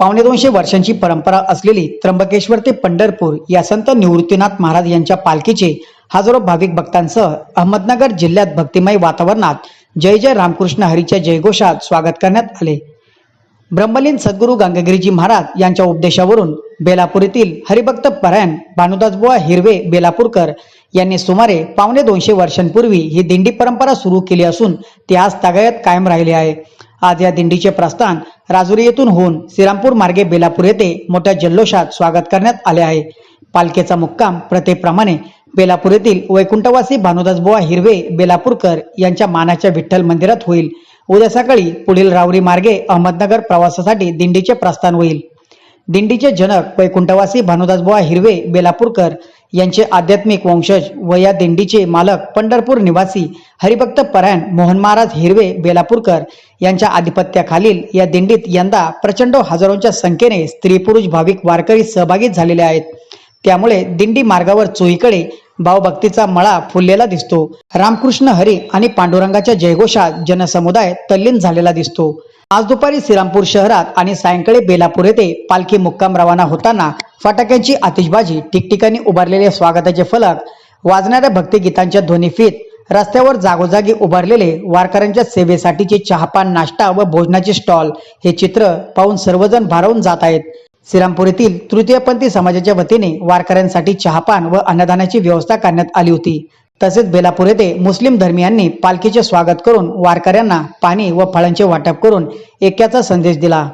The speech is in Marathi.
पावणे दोनशे वर्षांची परंपरा असलेली त्र्यंबकेश्वर ते पंढरपूर या संत निवृत्तीनाथ महाराज यांच्या पालखीचे हजारो भाविक भक्तांसह अहमदनगर जिल्ह्यात भक्तिमय वातावरणात जय जय रामकृष्ण हरीच्या जयघोषात स्वागत करण्यात आले. ब्रह्मलीन सद्गुरू गंगागिरीजी महाराज यांच्या उपदेशावरून बेलापूर येथील हरिभक्त परायण भानुदासबुवा हिरवे बेलापूरकर यांनी सुमारे पावणे दोनशे वर्षांपूर्वी ही दिंडी परंपरा सुरू केली असून ती आज तागायत कायम राहिली आहे. आज या दिंडीचे प्रस्थान राजुरी येथून होऊन श्रीरामपूर मार्गे बेलापूर येथे मोठ्या जल्लोषात स्वागत करण्यात आले आहे. पालखीचा मुक्काम प्रथेप्रमाणे बेलापूर येथील वैकुंठवासी भानुदासबुवा हिरवे बेलापूरकर यांच्या मानाच्या विठ्ठल मंदिरात होईल. उद्या सकाळी पुढील रावरी मार्गे अहमदनगर प्रवासासाठी दिंडीचे प्रस्थान होईल. दिंडीचे जनक वैकुंठवासी भानुदासबुवा हिरवे बेलापूरकर यांचे आध्यात्मिक वंशज व या दिंडीचे मालक पंढरपूर निवासी हरिभक्त परायण मोहन महाराज हिरवे बेलापूरकर यांच्या आधिपत्याखालील या दिंडीत यंदा प्रचंड हजारोंच्या संख्येने स्त्री पुरुष भाविक वारकरी सहभागी झालेले आहेत. त्यामुळे दिंडी मार्गावर चोहीकडे भावभक्तीचा मळा फुललेला दिसतो. रामकृष्ण हरी आणि पांडुरंगाच्या जयघोषात जनसमुदाय तल्लीन झालेला दिसतो. आज दुपारी श्रीरामपूर शहरात आणि सायंकाळी बेलापूर येथे पालखी मुक्काम रवाना होताना फटाक्यांची आतिषबाजी ठिकठिकाणी उभारलेले स्वागताचे फलक वाजणाऱ्या भक्तिगीतांच्या ध्वनीफीत रस्त्यावर जागोजागी उभारलेले वारकऱ्यांच्या सेवेसाठीचे चहापान नाश्ता व भोजनाचे स्टॉल हे चित्र पाहून सर्वजण भारावून जात आहेत. श्रीरामपूर येथील तृतीयपंथी समाजाच्या वतीने वारकऱ्यांसाठी चहापान व अन्नदानाची व्यवस्था करण्यात आली होती. तसेच बेलापूर येथे मुस्लिम धर्मियांनी पालखीचे स्वागत करून वारकऱ्यांना पाणी व फळांचे वाटप करून ऐक्याचा संदेश दिला.